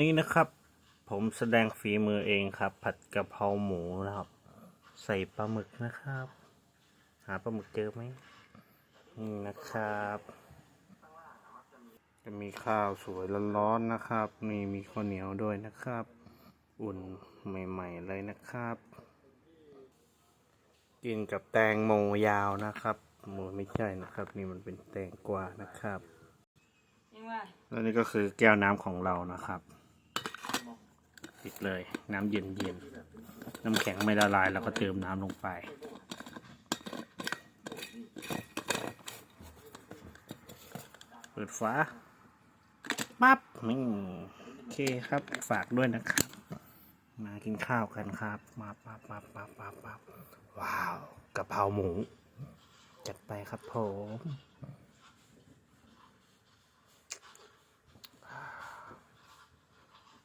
นี่นะครับ ผมแสดงฝีมือเองครับ ผัดกะเพราหมูนะครับ ใส่ปลาหมึกนะครับ หาปลาหมึกเจอไหมนี่นะครับ จะมีข้าวสวยร้อนๆนะครับนี่มีข้าวเหนียวด้วยนะครับ อุ่นใหม่ๆเลยนะครับ กินกับแตงโมยาวนะครับโมไม่ใช่นะครับ นี่มันเป็นแตงกวานะครับยังว่าแล้วนี่ก็คือแก้วน้ำของเรานะครับ ปิดเลย น้ำเย็นเย็นน้ำแข็งไม่ละลายแล้วก็เติมน้ำลงไป เปิดฝาปั๊บนี่โอเคครับฝากด้วยนะครับ มากินข้าวกันครับ มาปั๊บปั๊บปั๊บปั๊บปั๊บว้าวกะเพราหมู จัดไปครับผม